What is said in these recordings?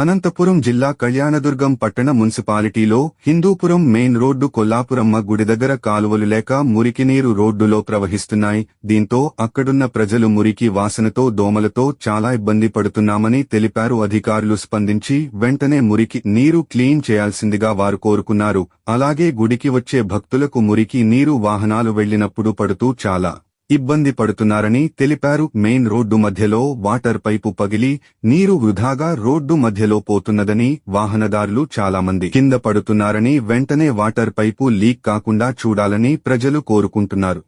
అనంతపురం జిల్లా కళ్యాణదుర్గం పట్టణ మున్సిపాలిటీలో హిందూపురం మెయిన్ రోడ్డు కొల్లాపురమ్మ గుడి దగ్గర కాలువలు లేక మురికి నీరు రోడ్డులో ప్రవహిస్తున్నాయి. దీంతో అక్కడున్న ప్రజలు మురికి వాసనతో దోమలతో చాలా ఇబ్బంది పడుతున్నామని తెలిపారు. అధికారులు స్పందించి వెంటనే మురికి నీరు క్లీన్ చేయాల్సిందిగా వారు కోరుకున్నారు. అలాగే గుడికి వచ్చే భక్తులకు మురికి నీరు వాహనాలు వెళ్ళినప్పుడు పడుతూ చాలా ఇబ్బంది పడుతున్నారని తెలిపారు. మెయిన్ రోడ్డు మధ్యలో వాటర్ పైపు పగిలి నీరు వృధాగా రోడ్డు మధ్యలో పోతున్నదని వాహనదారులు చాలా మంది కింద పడుతున్నారని వెంటనే వాటర్ పైపు లీక్ కాకుండా చూడాలని ప్రజలు కోరుకుంటున్నారు.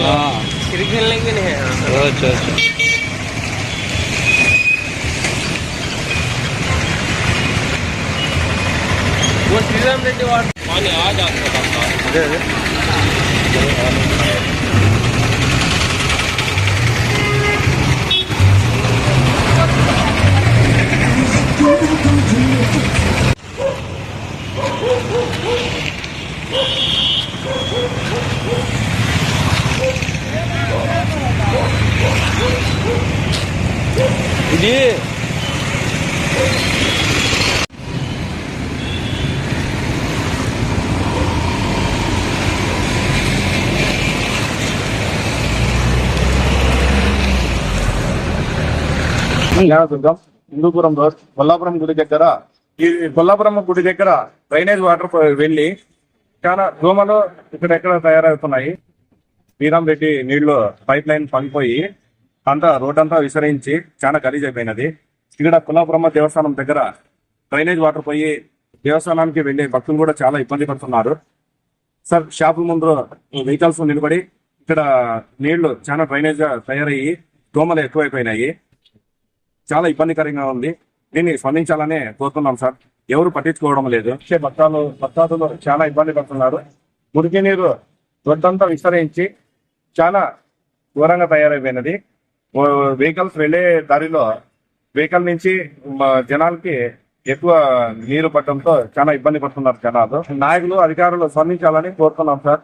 रोजचा हॉस्टेल क्रिकेट खेलने के लिए है। रोज रोज वो श्रीराम रेड्डी वार्ड पानी आ ఇది. జ్ఞానదుర్గం హిందూపురం రోడ్ కొల్లాపురం గుడి దగ్గర ఈ కొల్లాపురం గుడి దగ్గర డ్రైనేజ్ వాటర్ వెళ్ళి చాలా దోమలు ఇక్కడెక్కడ తయారవుతున్నాయి. శ్రీరామ్ రెడ్డి నీళ్ళు పైప్ లైన్ పగిపోయి అంతా రోడ్ అంతా విసరించి చాలా గలీజ్ అయిపోయినది. ఇక్కడ కులాబ్రహ్మ దేవస్థానం దగ్గర డ్రైనేజ్ వాటర్ పోయి దేవస్థానానికి వెళ్ళే భక్తులు కూడా చాలా ఇబ్బంది పడుతున్నారు. సార్ షాపుల ముందు వెహికల్స్ నిలబడి ఇక్కడ నీళ్ళు చాలా డ్రైనేజ్గా తయారయ్యి దోమలు ఎక్కువైపోయినాయి. చాలా ఇబ్బందికరంగా ఉంది. దీన్ని స్పందించాలనే కోరుతున్నాం సార్. ఎవరు పట్టించుకోవడం లేదు. భక్తాలు భక్తాదులు చాలా ఇబ్బంది పడుతున్నారు. మురికి నీరు రొడ్డంతా విస్తరించి చాలా ఘోరంగా తయారైపోయినది. వెహికల్స్ వెళ్ళే దారిలో వెహికల్ నుంచి జనాలకి ఎక్కువ నీరు పట్టడంతో చాలా ఇబ్బంది పడుతున్నారు జనాలు. నాయకులు అధికారులు స్పందించాలని కోరుతున్నాం సార్.